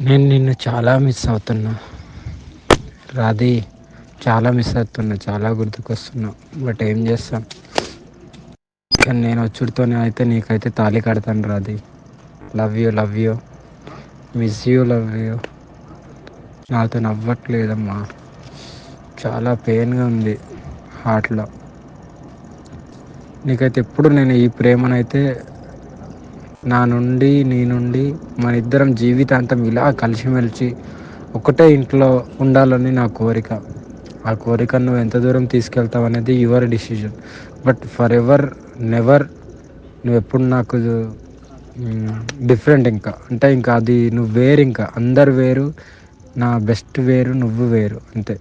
నేను నిన్ను చాలా మిస్ అవుతున్నా. రాధి చాలా మిస్ అవుతున్నా చాలా గుర్తుకొస్తున్నా. బట్ ఏం చేస్తాం? కానీ నేను వచ్చుడితోనే అయితే నీకైతే తాళి కడతాను Radhi. Love you love you miss you love you నాతో నవ్వట్లేదమ్మా. చాలా పెయిన్గా ఉంది హార్ట్లో నీకైతే ఎప్పుడు నేను ఈ ప్రేమనైతే నా నుండి నీ నుండి మన ఇద్దరం జీవితాంతం ఇలా కలిసిమెలిసి ఒకటే ఇంట్లో ఉండాలని నా కోరిక. ఆ కోరిక నువ్వు ఎంత దూరం తీసుకెళ్తావు అనేది your decision. But forever never నువ్వు ఎప్పుడు నాకు డిఫరెంట్ ఇంకా. అంటే ఇంకా అది నువ్వు వేరు ఇంకా. అందరు వేరు నా బెస్ట్ వేరు నువ్వు వేరు. అంతే.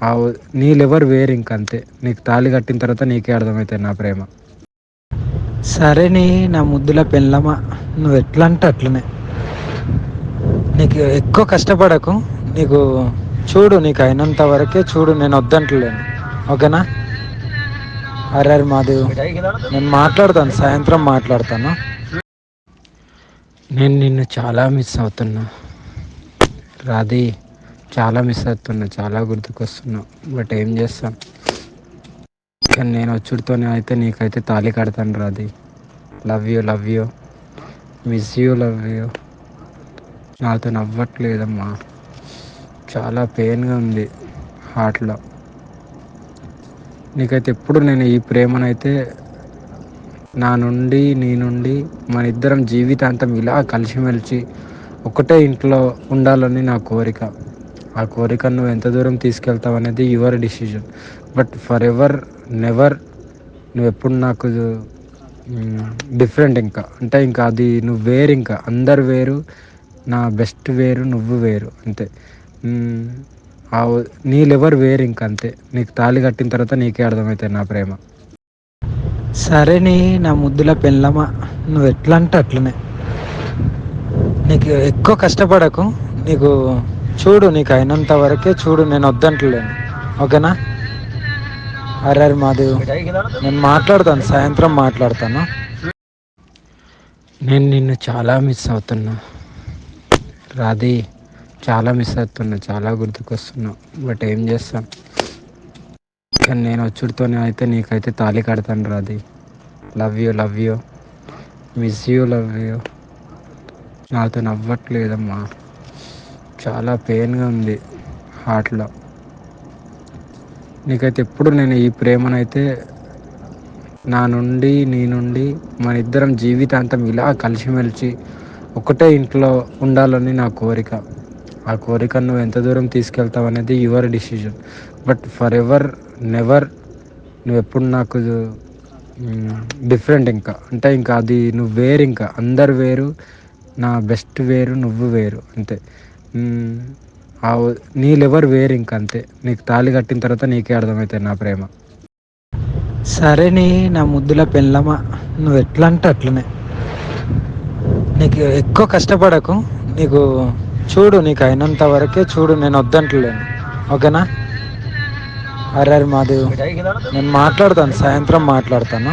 ఆ నీ లెవర్ వేరు ఇంకా అంతే. నీకు తాళి కట్టిన తర్వాత నీకే అర్థమవుతుంది నా ప్రేమ. సరే నీ నా ముద్దుల పెళ్ళమా. నువ్వు ఎట్లా అంటే అట్లనే. నీకు ఎక్కువ కష్టపడకు. నీకు చూడు నీకు అయినంత వరకే చూడు నేను వద్దంటలేను. ఓకేనా? అరే మాదేవ్ నేను మాట్లాడతాను సాయంత్రం మాట్లాడతాను. నేను నిన్ను చాలా మిస్ అవుతున్నా. రాధి చాలా మిస్ అవుతున్నా చాలా గుర్తుకొస్తున్నా. బట్ ఏం చేస్తాను కానీ నేను వచ్చుడితోనే అయితే నీకైతే తాళి కడతాను Radhi love you love you miss you love you నాతో నవ్వట్లేదమ్మా. చాలా పెయిన్గా ఉంది హార్ట్లో నీకైతే ఎప్పుడు నేను ఈ ప్రేమనైతే నా నుండి నీ నుండి మన ఇద్దరం జీవితాంతం ఇలా కలిసిమెలిసి ఒకటే ఇంట్లో ఉండాలని నా కోరిక. ఆ కోరిక నువ్వు ఎంత దూరం తీసుకెళ్తావు అనేది your decision but forever never నువ్వు ఎప్పుడు నాకు డిఫరెంట్ ఇంకా. అంటే ఇంకా అది నువ్వు వేరు ఇంకా. అందరు వేరు నా బెస్ట్ వేరు నువ్వు వేరు అంతే. ఆ నీ లెవర్ వేరు ఇంకా అంతే. నీకు తాళి కట్టిన తర్వాత నీకే అర్థమవుతుంది నా ప్రేమ. సరే నీ నా ముద్దుల పెళ్ళమా. నువ్వు ఎట్లా అంటే అట్లనే. నీకు ఎక్కువ కష్టపడకు. నీకు చూడు నీకు అయినంత వరకే చూడు నేను వద్దంటలేను. ఓకేనా? అరే మాధవ్. నేను మాట్లాడతాను సాయంత్రం మాట్లాడతాను. నేను నిన్ను చాలా మిస్ అవుతున్నా. రాధి చాలా మిస్ అవుతున్నా చాలా గుర్తుకొస్తున్నా. బట్ ఏం చేస్తాను కానీ నేను వచ్చుడితోనే అయితే నీకైతే తాళి కడతాను Radhi. Love you love you miss you love you నాతో నవ్వట్లేదమ్మా. చాలా పెయిన్గా ఉంది హార్ట్లో నీకైతే ఎప్పుడు నేను ఈ ప్రేమనైతే నా నుండి నీ నుండి మన ఇద్దరం జీవితాంతం ఇలా కలిసిమెలిసి ఒకటే ఇంట్లో ఉండాలని నా కోరిక. ఆ కోరిక నువ్వు ఎంత దూరం తీసుకెళ్తావు అనేది your decision but forever never నువ్వు ఎప్పుడు నాకు డిఫరెంట్ ఇంకా. అంటే ఇంకా అది నువ్వు వేరు ఇంకా. అందరు వేరు నా బెస్ట్ వేరు నువ్వు వేరు. అంతే. నీ లెవర్ వేరు ఇంకంతే. అంతే నీకు తాళి కట్టిన తర్వాత నీకే అర్థమవుతుంది నా ప్రేమ. సరే నీ నా ముద్దుల పెళ్ళమా. నువ్వు ఎట్లా అంటే అట్లనే. నీకు ఎక్కువ కష్టపడకు. నీకు చూడు నీకు అయినంత వరకే చూడు నేను వద్దంటలేను. ఓకేనా? అరే మాదేవ్ నేను మాట్లాడతాను సాయంత్రం మాట్లాడతాను.